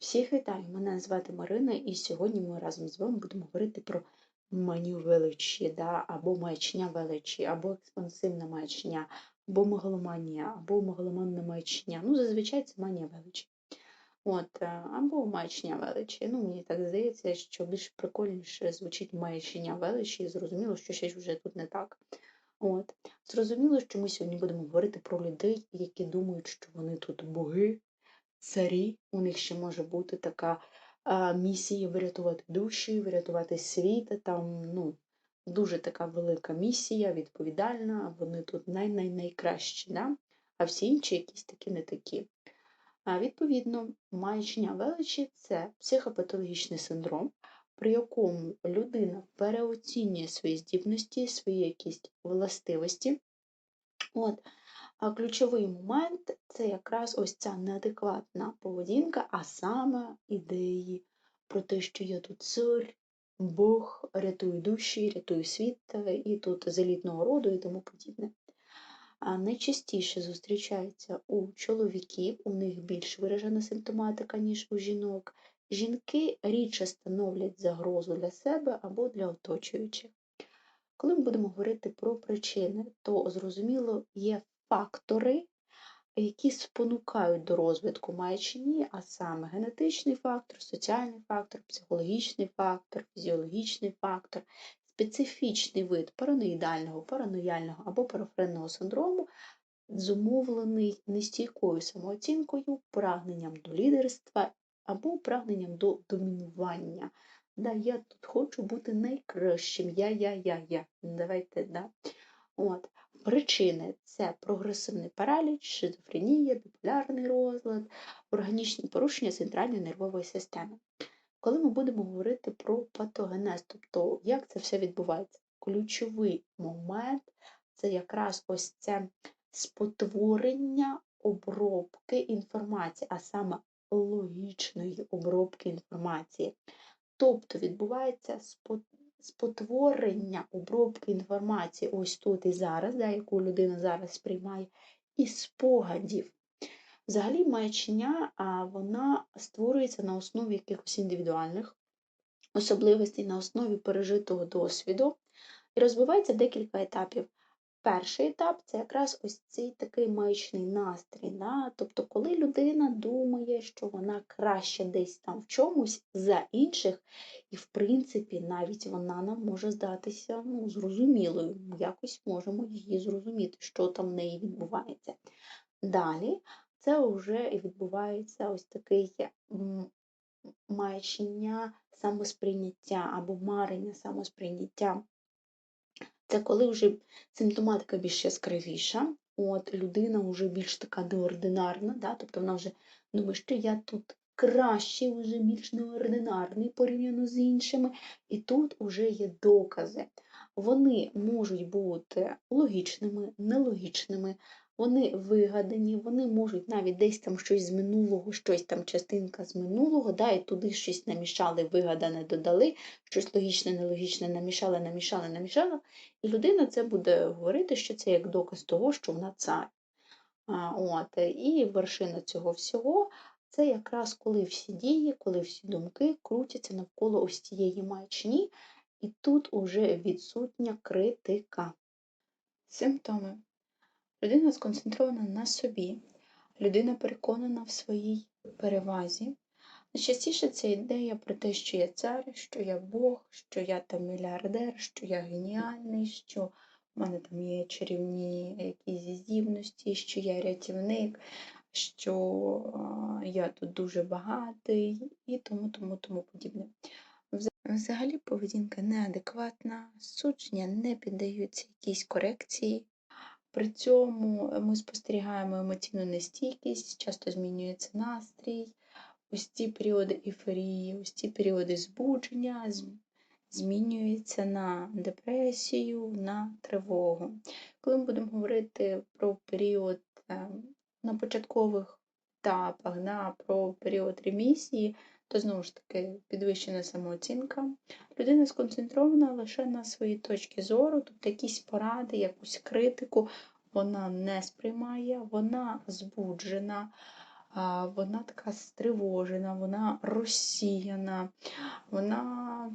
Всіх вітаю! Мене звати Марина, і сьогодні ми разом з вами будемо говорити про манію величі, да? або маячня величі, або експансивна маячня, або мегаломанія, або мегаломанна маячня. Ну, зазвичай це манія величі. От, е, або маячня величі. Ну, мені так здається, що більш прикольніше звучить маячня величі, і зрозуміло, що щось вже тут не так. От. Зрозуміло, що ми сьогодні будемо говорити про людей, які думають, що вони тут боги, царі, у них ще може бути така а, місія врятувати душі, врятувати світ. Там ну, дуже така велика місія, відповідальна, вони тут най-най-найкращі, да? а всі інші якісь такі не такі. А, Відповідно, маячня величі це психопатологічний синдром, при якому людина переоцінює свої здібності, свої якісь властивості. От, а ключовий момент це якраз ось ця неадекватна поведінка, а саме ідеї про те, що я тут цар, Бог, рятую душі, рятую світ, і тут з елітного роду і тому подібне. А найчастіше зустрічається у чоловіків, у них більш виражена симптоматика, ніж у жінок. Жінки рідше становлять загрозу для себе або для оточуючих. Коли ми будемо говорити про причини, то зрозуміло є фактори, які спонукають до розвитку маячні, а саме генетичний фактор, соціальний фактор, психологічний фактор, фізіологічний фактор, специфічний вид параноїдального, паранояльного або парафренного синдрому, зумовлений нестійкою самооцінкою, прагненням до лідерства або прагненням до домінування. Да, Я тут хочу бути найкращим. Я, я, я, я. Давайте, да. От. Причини це прогресивний параліч, шизофренія, біполярний розлад, органічні порушення центральної нервової системи. Коли ми будемо говорити про патогенез, тобто як це все відбувається, ключовий момент це якраз ось це спотворення обробки інформації, а саме логічної обробки інформації. Тобто відбувається спотворення обробки інформації ось тут і зараз, да, яку людина зараз сприймає, і спогадів. Взагалі, маячня вона створюється на основі якихось індивідуальних особливостей, на основі пережитого досвіду і розвивається декілька етапів. Перший етап це якраз ось цей такий маячний настрій. Да? Тобто, коли людина думає, що вона краще десь там в чомусь за інших, і, в принципі, навіть вона нам може здатися ну, зрозумілою, ми якось можемо її зрозуміти, що там в неї відбувається. Далі це вже і відбувається ось такий маячення самосприйняття або марення самосприйняття. Це коли вже симптоматика більш яскравіша, от людина вже більш така неординарна, да? тобто вона вже думає, що я тут кращий, вже більш неординарний порівняно з іншими. І тут вже є докази. Вони можуть бути логічними, нелогічними, вони вигадані, вони можуть навіть десь там щось з минулого, щось там частинка з минулого, да, і туди щось намішали, вигадане додали, щось логічне, нелогічне намішали, намішали, намішали. І людина це буде говорити, що це як доказ того, що вона цар. А, от, І вершина цього всього це якраз коли всі дії, коли всі думки крутяться навколо ось цієї маячні, і тут уже відсутня критика. Симптоми. Людина сконцентрована на собі, людина переконана в своїй перевазі. Найчастіше це ідея про те, що я цар, що я Бог, що я там мільярдер, що я геніальний, що в мене там є чарівні якісь здібності, що я рятівник, що я тут дуже багатий і тому, тому, тому подібне. Взагалі поведінка неадекватна, судження не піддаються якійсь корекції. При цьому ми спостерігаємо емоційну нестійкість, часто змінюється настрій, ось ці періоди ейфорії, ось ці періоди збудження змінюються на депресію, на тривогу. Коли ми будемо говорити про період ем, на початкових етапах, да, про період ремісії, то знову ж таки підвищена самооцінка. Людина сконцентрована лише на своїй точці зору, тобто якісь поради, якусь критику вона не сприймає, вона збуджена, вона така стривожена, вона розсіяна, вона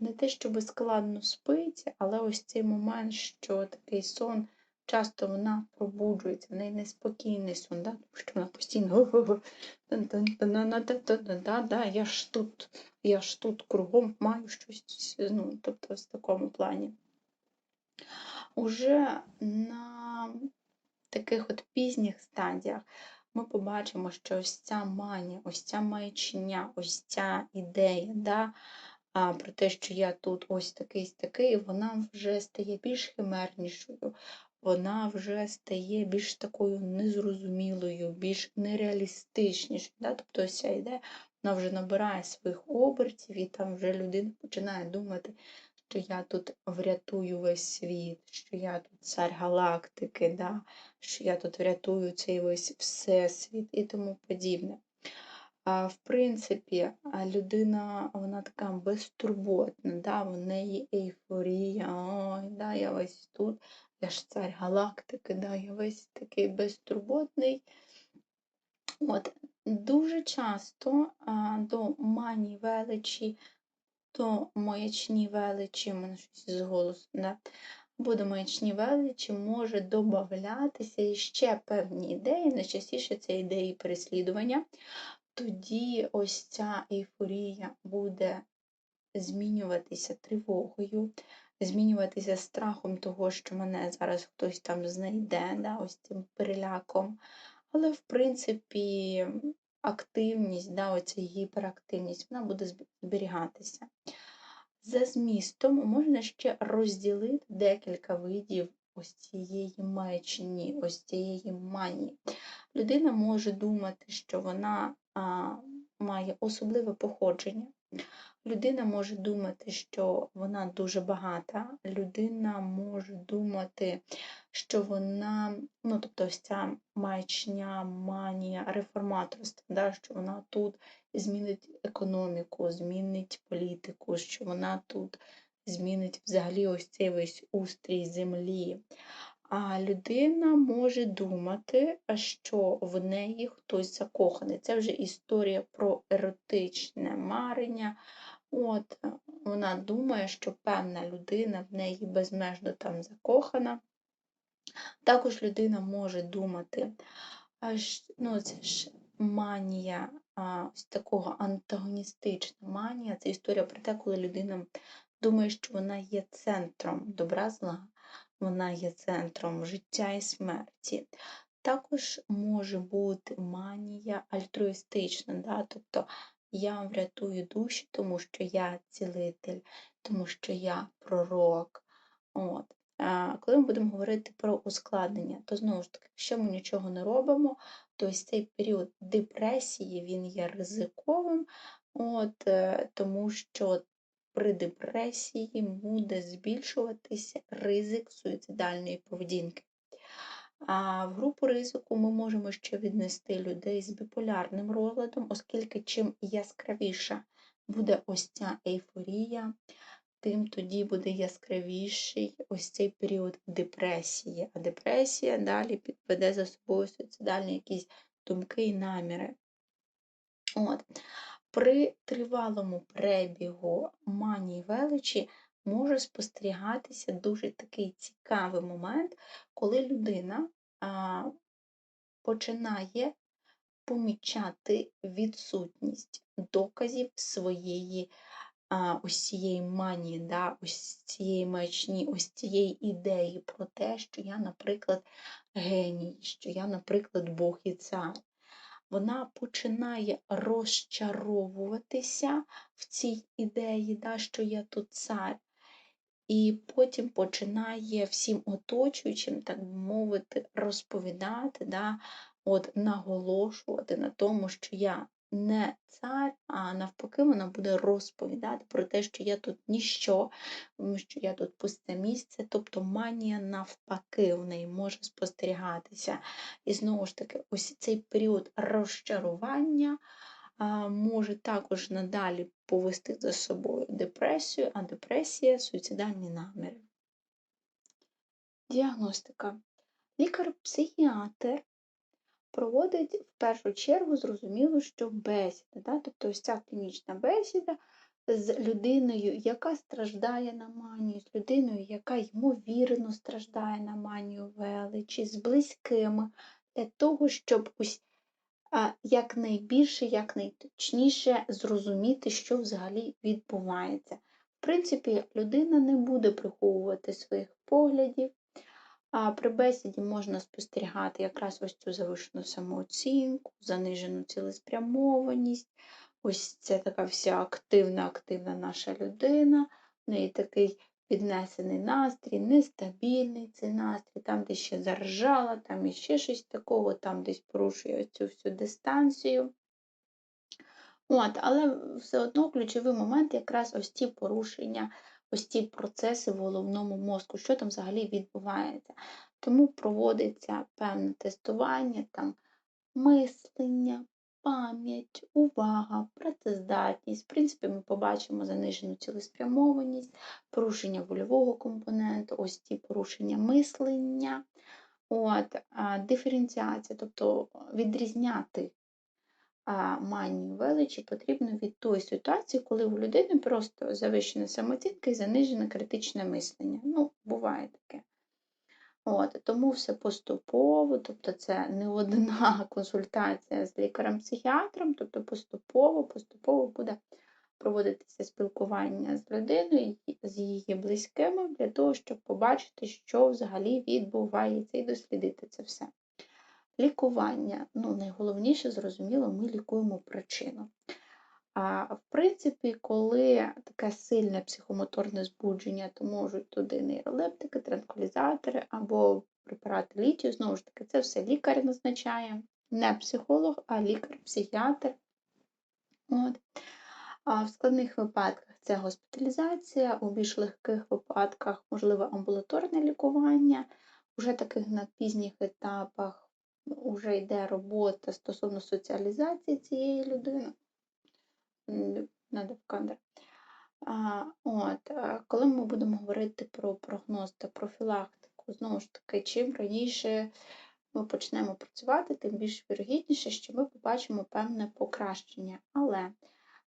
не те, щоб складно спить, але ось цей момент, що такий сон, часто вона пробуджується, в неї неспокійний сон, да? тому що вона постійно я ж тут, я ж тут кругом маю щось, ну, тобто в такому плані. Уже на таких от пізніх стадіях ми побачимо, що ось ця манія, ось ця маячня, ось ця ідея, да, а, про те, що я тут ось такий такий, вона вже стає більш химернішою, вона вже стає більш такою незрозумілою, більш нереалістичнішою. Да? Тобто ось ця ідея, вона вже набирає своїх обертів, і там вже людина починає думати, що я тут врятую весь світ, що я тут цар галактики, да? що я тут врятую цей весь всесвіт і тому подібне. В принципі, людина вона така безтурботна, да? в неї ейфорія, ой, да, я весь тут, я ж цар галактики, да, я весь такий безтурботний. От, Дуже часто а, до мані величі то маячні величі, мене щось з голосу, да? або до маячні величі може додатися ще певні ідеї, найчастіше це ідеї переслідування. Тоді ось ця ейфорія буде змінюватися тривогою, змінюватися страхом того, що мене зараз хтось там знайде, да, ось цим переляком. Але, в принципі, активність, да, оця гіперактивність, вона буде зберігатися. За змістом можна ще розділити декілька видів ось цієї маячні, ось цієї манії. Людина може думати, що вона а, має особливе походження. Людина може думати, що вона дуже багата, людина може думати, що вона, ну, тобто ось ця маячня, манія, реформаторство, да, що вона тут змінить економіку, змінить політику, що вона тут змінить взагалі ось цей весь устрій землі. А людина може думати, що в неї хтось закоханий. Це вже історія про еротичне марення. От, Вона думає, що певна людина в неї безмежно там закохана. Також людина може думати, ну, це ж манія, ось такого антагоністична манія це історія про те, коли людина думає, що вона є центром добра зла, вона є центром життя і смерті. Також може бути манія альтруїстична, да? тобто я врятую душі, тому що я цілитель, тому що я пророк. От. Коли ми будемо говорити про ускладнення, то знову ж таки, якщо ми нічого не робимо, то ось цей період депресії він є ризиковим, от, е, тому що при депресії буде збільшуватися ризик суїцидальної поведінки. А в групу ризику ми можемо ще віднести людей з біполярним розладом, оскільки чим яскравіша буде ось ця ейфорія, тим тоді буде яскравіший ось цей період депресії. А депресія далі підведе за собою суїцидальні якісь думки і наміри. От. При тривалому перебігу манії величі може спостерігатися дуже такий цікавий момент, коли людина починає помічати відсутність доказів своєї ось цієї манії, да, ось цієї маячні, ось цієї ідеї про те, що я, наприклад, геній, що я, наприклад, Бог і цар. Вона починає розчаровуватися в цій ідеї, да, що я тут цар. І потім починає всім оточуючим, так би мовити, розповідати, да, от, наголошувати на тому, що я не цар, а навпаки, вона буде розповідати про те, що я тут ніщо, що я тут пусте місце, тобто манія навпаки в неї може спостерігатися. І знову ж таки, ось цей період розчарування може також надалі повести за собою депресію, а депресія суїцидальні наміри. Діагностика. Лікар-психіатр проводить в першу чергу зрозуміло, що бесіда, да? тобто ось ця клінічна бесіда з людиною, яка страждає на манію, з людиною, яка ймовірно страждає на манію величі, з близькими, для того, щоб ось якнайбільше, якнайточніше зрозуміти, що взагалі відбувається. В принципі, людина не буде приховувати своїх поглядів, а при бесіді можна спостерігати якраз ось цю завишену самооцінку, занижену цілеспрямованість. Ось це така вся активна, активна наша людина. В неї такий піднесений настрій, нестабільний цей настрій, там десь ще заржала, там іще щось такого, там десь порушує цю всю дистанцію. От, але все одно ключовий момент якраз ось ті порушення, ось ті процеси в головному мозку, що там взагалі відбувається. Тому проводиться певне тестування, там мислення, пам'ять, увага, працездатність. В принципі, ми побачимо занижену цілеспрямованість, порушення вольового компоненту, ось ті порушення мислення, от, диференціація, тобто відрізняти манію величі потрібно від тої ситуації, коли у людини просто завищена самооцінка і занижене критичне мислення. Ну, буває таке. От, Тому все поступово, тобто це не одна консультація з лікарем-психіатром, тобто поступово, поступово буде проводитися спілкування з людиною, з її близькими, для того, щоб побачити, що взагалі відбувається, і дослідити це все. Лікування. Ну, найголовніше, зрозуміло, ми лікуємо причину. А в принципі, коли таке сильне психомоторне збудження, то можуть туди нейролептики, транквілізатори або препарати літію, знову ж таки, це все лікар назначає, не психолог, а лікар-психіатр. От. А в складних випадках це госпіталізація, у більш легких випадках можливе амбулаторне лікування, уже таких на пізніх етапах вже йде робота стосовно соціалізації цієї людини. Надо в кадр. А, от, Коли ми будемо говорити про прогноз та профілактику, знову ж таки, чим раніше ми почнемо працювати, тим більш вірогідніше, що ми побачимо певне покращення. Але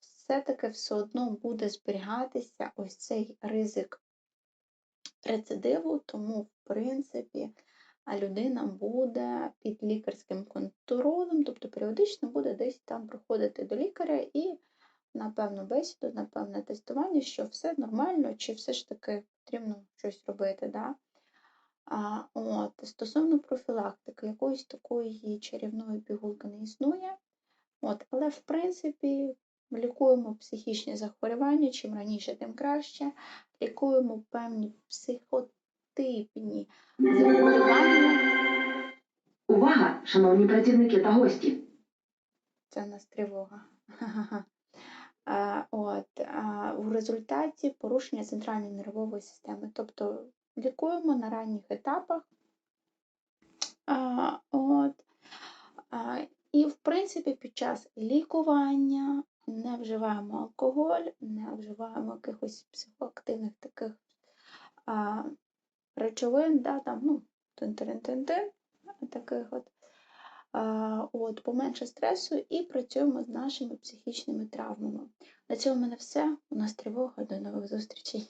все-таки все одно буде зберігатися ось цей ризик рецидиву, тому, в принципі, людина буде під лікарським контролем, тобто періодично буде десь там приходити до лікаря і на певну бесіду, на певне тестування, що все нормально, чи все ж таки потрібно щось робити. Да? А, от, Стосовно профілактики, якоїсь такої чарівної пігулки не існує. От, Але, в принципі, лікуємо психічні захворювання, чим раніше, тим краще. Лікуємо певні психотипні захворювання. Увага, шановні працівники та гості! Це в нас тривога. От, а, У результаті порушення центральної нервової системи. Тобто лікуємо на ранніх етапах. От, І, в принципі, під час лікування не вживаємо алкоголь, не вживаємо якихось психоактивних таких речовин, да, там, ну, таких от. От, Поменше стресу і працюємо з нашими психічними травмами. На цьому в мене все. У нас тривога. До нових зустрічей.